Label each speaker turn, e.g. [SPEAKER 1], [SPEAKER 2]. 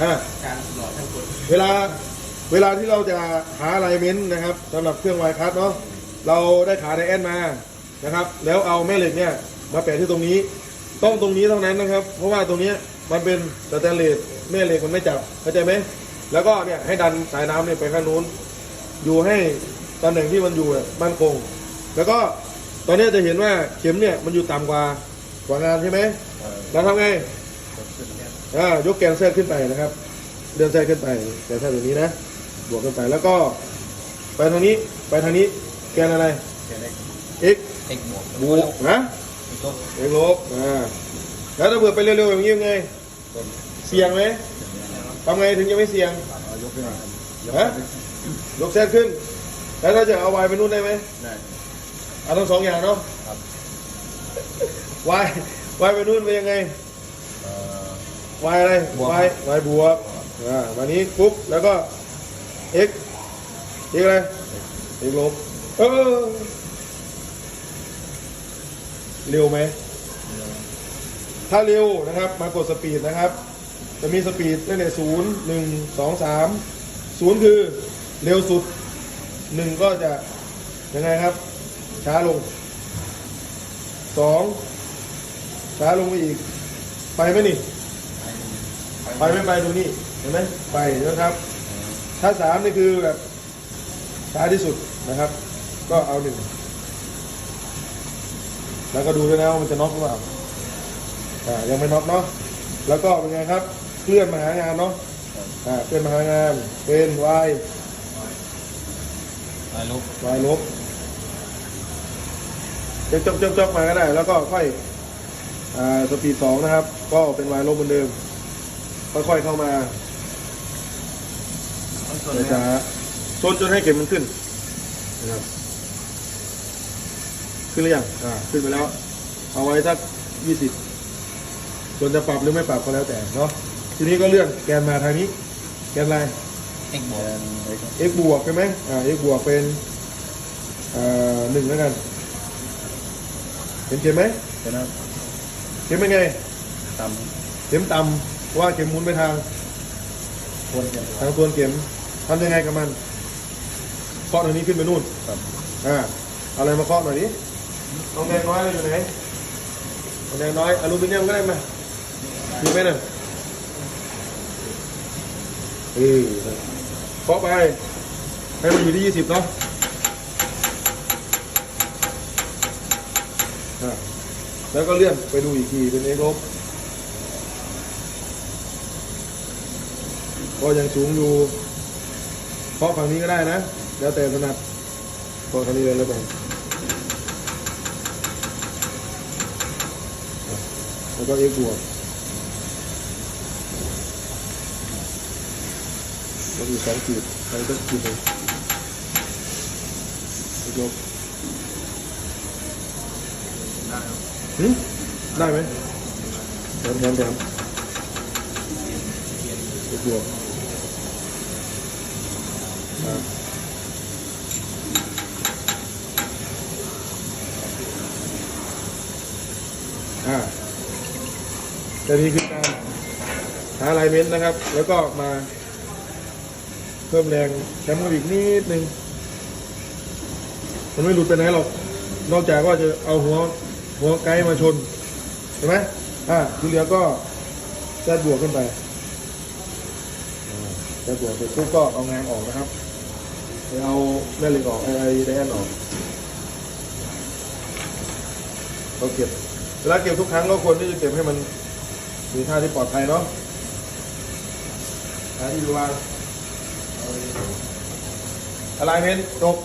[SPEAKER 1] อ่า
[SPEAKER 2] การหล่อทั้งกด
[SPEAKER 1] เวลาเวลาที่เราจะหาอะไลเมนต์นะครับสำหรับเครื่องไวคัสเนาะเราได้ขาไดแอนมานะครับ แล้วเอาแม่เหล็กเนี่ยมาแปะที่ตรงนี้ ต้องตรงนี้เท่านั้นนะครับ เพราะว่าตรงเนี้ยมันเป็นสแตนเลสแม่เหล็กมันไม่จับเข้าใจไหมแล้วก็เนี่ยให้ดันสายน้ำเนี่ยไปข้างนู้น อยู่ให้ตำแหน่งที่มันอยู่อะมั่นคง แล้วก็ตอนเนี้ยจะเห็นว่าเข็มเนี่ยมันอยู่ต่ำกว่ากว่างานใช่ไหมเราทำไง อ่ายกแกนแทรกขึ้นไปนะครับ เดินแทรกขึ้นไปแกนแทรกแบบนี้นะ บวกขึ้นไปแล้วก็ ไปทางนี้ไปทางนี้แกนอะไร
[SPEAKER 2] เขียนได้
[SPEAKER 1] x
[SPEAKER 2] เอ็กบวก
[SPEAKER 1] บวกนะ
[SPEAKER 2] อีกลบ
[SPEAKER 1] x ลบอ่าแล้วถ้าเบื่อไปเร็วๆอย่างนี้ยังไง เสี่ยงไหมทำไงถึงจะไม่เสี่ยง
[SPEAKER 2] ยกขึ้นมา
[SPEAKER 1] ฮะยกแทรกขึ้น แล้วถ้าจะเอา y ไปนู่นได้ไหม
[SPEAKER 2] ได้
[SPEAKER 1] เอาทั้งสองอย่างเนาะ
[SPEAKER 2] ครับ
[SPEAKER 1] y y ไปนู่นไปยังไง
[SPEAKER 2] เอ่ อ
[SPEAKER 1] y อะไร
[SPEAKER 2] บวก
[SPEAKER 1] y y บวกอ่ามานี้ปุ๊บแล้วก็ x x อะไร x ลบเออเร็วไหม ถ้าเร็วนะครับมากดสปีดนะครับ จะมีสปีดตั้งแต่ศูนย์หนึ่งสองสามศูนย์คือเร็วสุดหนึ่งก็จะยังไงครับ ช้าลงสองช้าลงไปอีก ไปไหมนี่ ไปไม่ไปตรงนี้เห็นไหมไปนะครับ ถ้าสามนี่คือแบบช้าที่สุดนะครับ ก็เอาหนึ่งแล้วก็ดูด้วยนะว่ามันจะน็อกหรือเปล่าอ่ายังไม่น็อกเนาะแล้วก็เป็นไงครับเคลื่อนมาหางานเนาะอ่าเคลื่อนมาหางานเป็น y
[SPEAKER 2] ไอ้ลบ
[SPEAKER 1] y ลบจะจบจบจบมาก็ได้ แล้วก็ค่อยอ่าสปีดสองนะครับ ก็เป็น y ลบเหมือนเดิม ค่อยๆเข้ามา
[SPEAKER 2] ต้องส่วน
[SPEAKER 1] จะ
[SPEAKER 2] นี้
[SPEAKER 1] ชนจนให้เข็มมันขึ้นนะครับขึ้นหรือยังอ่าขึ้นไปแล้ว เอาไว้สักยี่สิบส่วนจะปรับหรือไม่ปรับก็แล้วแต่เนาะทีนี้ก็เลื่อนแกนมาทางนี้ แกนอะไร
[SPEAKER 2] เอ็กบวก
[SPEAKER 1] x บวกใช่ไหมอ่า x บวกเป็นอ่าหนึ่งแล้วกัน เห็นเข็มไหม
[SPEAKER 2] เดี๋ยวนะ
[SPEAKER 1] เข็มเป็นไง
[SPEAKER 2] ตาม
[SPEAKER 1] เข็มต่ำ ว่าเข็มหมุนไปทาง
[SPEAKER 2] ควรจะ
[SPEAKER 1] ทางตัวนเข็มทำยังไงกับมันเคาะตรงนี้ขึ้นไปนู่น
[SPEAKER 2] ครับ
[SPEAKER 1] อ่าเอาอะไรมาเคาะหน่อยดิทองแดงน้อยเราอยู่ไหนทองแดงน้อยอลูมิเนียมก็ได้ไหมมีไหมเนี่ยเออเคาะไปให้มันอยู่ที่ยี่สิบเนาะอ่าแล้วก็เลื่อนไปดูอีกทีเป็นเอกลบ ก็ยังสูงอยู่เคาะฝั่งนี้ก็ได้นะ แล้วแต่ถนัดเคาะฝั่งนี้เลยแล้วไปอะแล้วก็เอกบวกแล้วอีสองขีดไปสักขีดหนึ่งเอก
[SPEAKER 2] ได้ครับ
[SPEAKER 1] หึได้ไหมแถมแถมแถมเอกบวก อะอ่าแต่นี่คือการหาไลเมนต์นะครับ แล้วก็มาเพิ่มแรงแคมป์อีกนิดนึง มันไม่หลุดไปไหนหรอก นอกจากว่าจะเอาหัวหัวไกด์มาชนใช่ไหมอ่าที่เหลือก็แซดบวกขึ้นไปแซดบวกเสร็จปุ๊บก็เอางานออกนะครับ เอาแม่เหล็กออกไอ้ไอไดแอนออกเราเก็บเวลาเก็บทุกครั้งก็ควรที่จะเก็บให้มันมีท่าที่ปลอดภัยเนาะหาที่วางอะไรเมนต์จบ